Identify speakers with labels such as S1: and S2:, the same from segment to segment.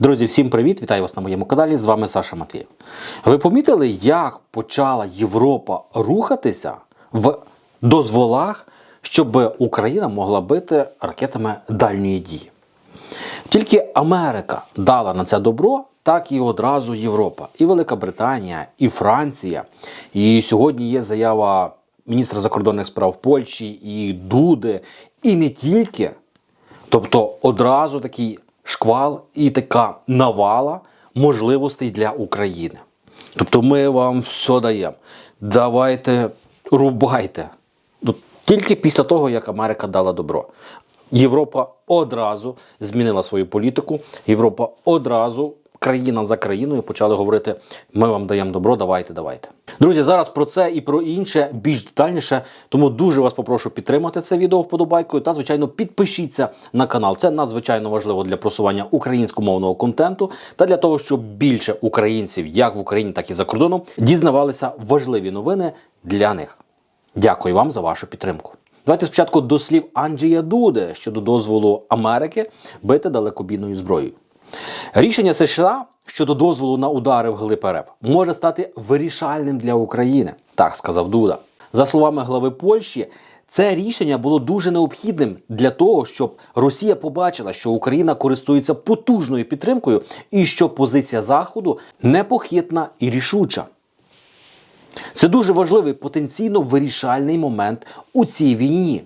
S1: Друзі, всім привіт! Вітаю вас на моєму каналі. З вами Саша Матвієв. Ви помітили, як почала Європа рухатися в дозволах, щоб Україна могла бити ракетами дальньої дії? Тільки Америка дала на це добро, так і одразу Європа, і Велика Британія, і Франція. І сьогодні є заява міністра закордонних справ Польщі і Дуди, і не тільки. Тобто одразу такий шквал і така навала можливостей для України. Тобто ми вам все даємо. Давайте рубайте. Ну, Тільки після того, як Америка дала добро. Європа одразу змінила свою політику. Європа одразу, країна за країною, почали говорити: ми вам даємо добро, давайте, давайте. Друзі, зараз про це і про інше більш детальніше. Тому дуже вас попрошу підтримати це відео вподобайкою та, звичайно, підпишіться на канал. Це надзвичайно важливо для просування українськомовного контенту та для того, щоб більше українців, як в Україні, так і за кордоном, дізнавалися важливі новини для них. Дякую вам за вашу підтримку. Давайте спочатку до слів Анджія Дуде щодо дозволу Америки бити далекобійною зброєю. Рішення США щодо дозволу на удари в глиб РФ може стати вирішальним для України, так сказав Дуда. За словами глави Польщі, це рішення було дуже необхідним для того, щоб Росія побачила, що Україна користується потужною підтримкою і що позиція Заходу непохитна і рішуча. Це дуже важливий потенційно вирішальний момент у цій війні.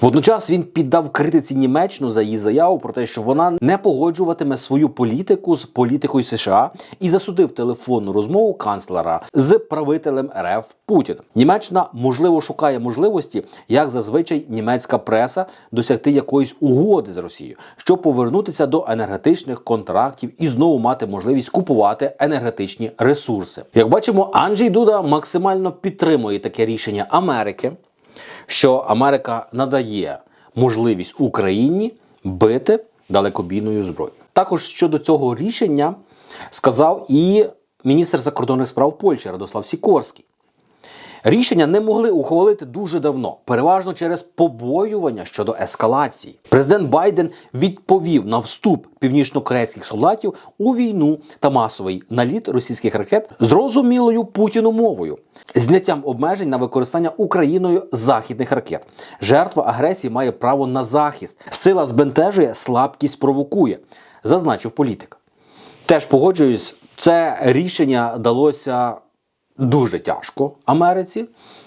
S1: Водночас він піддав критиці Німеччину за її заяву про те, що вона не погоджуватиме свою політику з політикою США і засудив телефонну розмову канцлера з правителем РФ Путіним. Німеччина можливо шукає можливості, як зазвичай німецька преса, досягти якоїсь угоди з Росією, щоб повернутися до енергетичних контрактів і знову мати можливість купувати енергетичні ресурси. Як бачимо, Анджей Дуда максимально підтримує таке рішення Америки що Америка надає можливість Україні бити далекобійною зброєю. Також щодо цього рішення сказав і міністр закордонних справ Польщі Радослав Сікорський. Рішення не могли ухвалити дуже давно, переважно через побоювання щодо ескалації. Президент Байден відповів на вступ північно-корейських солдатів у війну та масовий наліт російських ракет зрозумілою путіну мовою, зняттям обмежень на використання Україною західних ракет. Жертва агресії має право на захист. Сила збентежує, слабкість провокує, зазначив політик. Теж погоджуюсь, це рішення далося дуже тяжко Америці.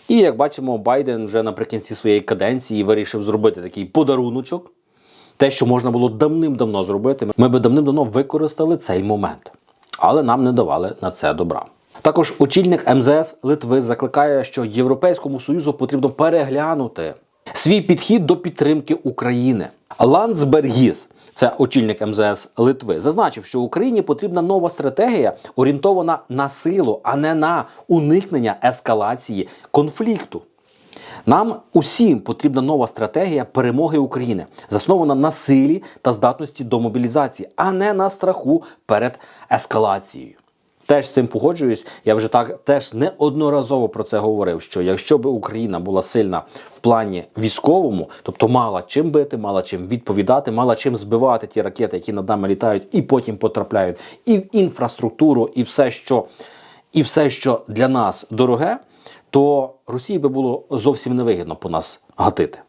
S1: І як бачимо, Байден вже наприкінці своєї каденції вирішив зробити такий подаруночок. Те, що можна було давним-давно зробити, ми би давним-давно використали цей момент, але нам не давали на це добра. Також очільник МЗС Литви закликає, що Європейському Союзу потрібно переглянути свій підхід до підтримки України. Ландсбергіс, це очільник МЗС Литви, зазначив, що Україні потрібна нова стратегія, орієнтована на силу, а не на уникнення ескалації конфлікту. Нам усім потрібна нова стратегія перемоги України, заснована на силі та здатності до мобілізації, а не на страху перед ескалацією. Теж з цим погоджуюсь. Я вже так теж неодноразово про це говорив. Що якщо б Україна була сильна в плані військовому, тобто мала чим бити, мала чим відповідати, мала чим збивати ті ракети, які над нами літають, і потім потрапляють і в інфраструктуру, і все, що, і все, що для нас дороге, то Росії би було зовсім невигідно по нас гатити.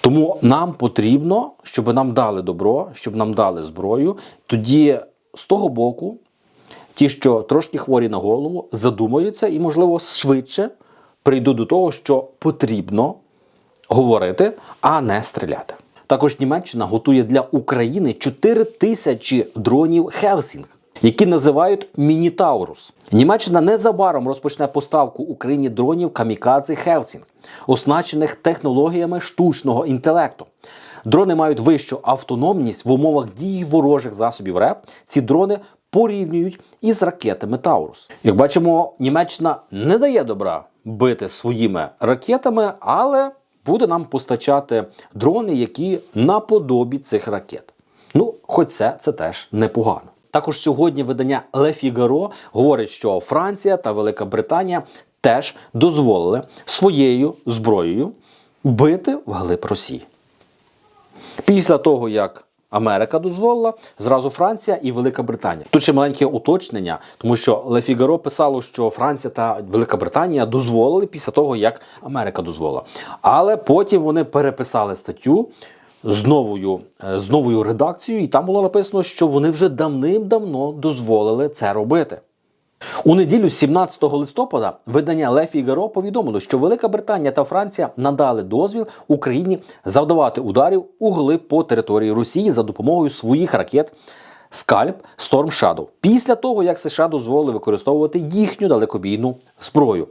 S1: Тому нам потрібно, щоб нам дали добро, щоб нам дали зброю. Тоді з того боку, ті, що трошки хворі на голову, задумаються і, можливо, швидше прийдуть до того, що потрібно говорити, а не стріляти. Також Німеччина готує для України 4 тисячі дронів Хелсінг. Які називають Мінітаурус. Німеччина незабаром розпочне поставку Україні дронів Камікадзе Хелсінг, оснащених технологіями штучного інтелекту. Дрони мають вищу автономність в умовах дії ворожих засобів РЕП. Ці дрони порівнюють із ракетами Таурус. Як бачимо, Німеччина не дає добра бити своїми ракетами, але буде нам постачати дрони, які наподобі цих ракет. Ну, хоч це, це теж непогано. Також сьогодні видання Le Figaro говорить, що Франція та Велика Британія теж дозволили своєю зброєю бити вглиб Росії. Після того, як Америка дозволила, зразу Франція і Велика Британія. Тут ще маленьке уточнення, тому що Ле Фігаро писало, що Франція та Велика Британія дозволили після того, як Америка дозволила. Але потім вони переписали статтю з новою, е, з новою редакцією, і там було написано, що вони вже давним-давно дозволили це робити. У неділю 17 листопада видання Ле Фігаро повідомило, що Велика Британія та Франція надали дозвіл Україні завдавати ударів у глиб по території Росії за допомогою своїх ракет Скальп Storm Shadow після того, як США дозволили використовувати їхню далекобійну зброю.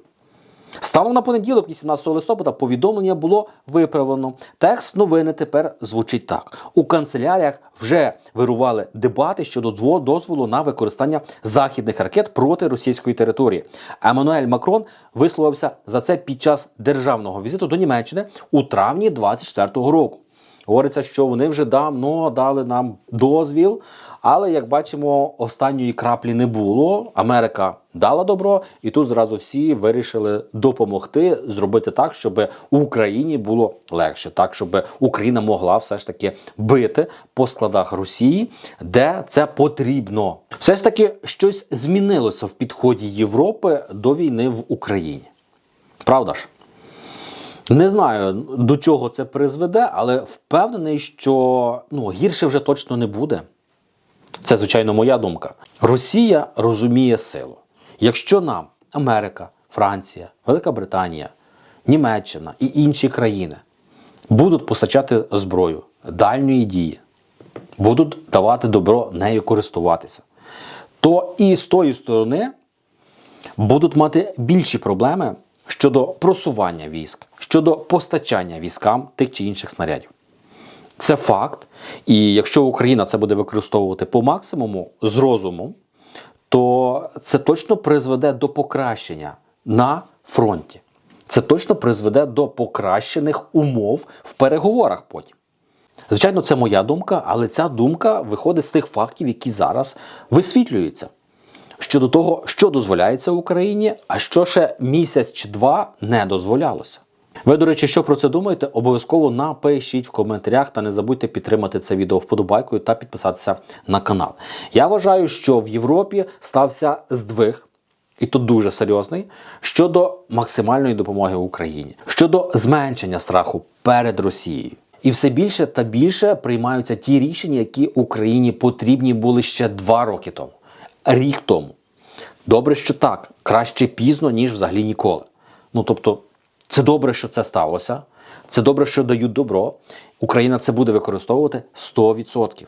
S1: Станом на понеділок, 18 листопада, повідомлення було виправлено. Текст новини тепер звучить так: у канцеляріях вже вирували дебати щодо дозволу на використання західних ракет проти російської території. Еммануель Макрон висловився за це під час державного візиту до Німеччини у травні 24-го року. Говориться, що вони вже давно дали нам дозвіл, але як бачимо, останньої краплі не було. Америка дала добро, і тут зразу всі вирішили допомогти зробити так, щоб Україні було легше, так щоб Україна могла все ж таки бити по складах Росії, де це потрібно. Все ж таки щось змінилося в підході Європи до війни в Україні. Правда ж? Не знаю, до чого це призведе, але впевнений, що ну, гірше вже точно не буде. Це, звичайно, моя думка. Росія розуміє силу. Якщо нам Америка, Франція, Велика Британія, Німеччина і інші країни будуть постачати зброю дальньої дії, будуть давати добро нею користуватися, то і з тої сторони будуть мати більші проблеми щодо просування військ, щодо постачання військам тих чи інших снарядів. Це факт. І якщо Україна це буде використовувати по максимуму з розумом, то це точно призведе до покращення на фронті. Це точно призведе до покращених умов в переговорах потім. Звичайно, це моя думка, але ця думка виходить з тих фактів, які зараз висвітлюються щодо того, що дозволяється Україні, а що ще місяць чи два не дозволялося. Ви, до речі, що про це думаєте? Обов'язково напишіть в коментарях та не забудьте підтримати це відео вподобайкою та підписатися на канал. Я вважаю, що в Європі стався здвиг, і тут дуже серйозний, щодо максимальної допомоги Україні, щодо зменшення страху перед Росією. І все більше та більше приймаються ті рішення, які Україні потрібні були ще два роки тому, рік тому. Добре, що так, краще пізно, ніж взагалі ніколи. Ну тобто, це добре, що це сталося. Це добре, що дають добро. Україна це буде використовувати 100%.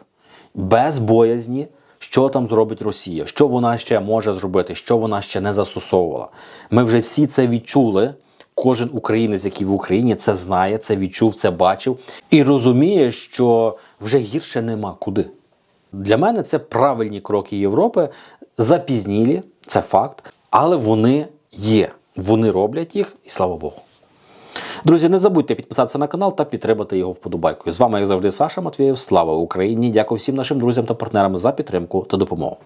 S1: Без боязні, що там зробить Росія, що вона ще може зробити, що вона ще не застосовувала. Ми вже всі це відчули. Кожен українець, який в Україні це знає, це відчув, це бачив і розуміє, що вже гірше нема куди. Для мене це правильні кроки Європи, запізнілі, це факт, але вони є. Вони роблять їх, і слава Богу. Друзі, не забудьте підписатися на канал та підтримати його вподобайкою. З вами, як завжди, Саша Матвієв. Слава Україні! Дякую всім нашим друзям та партнерам за підтримку та допомогу.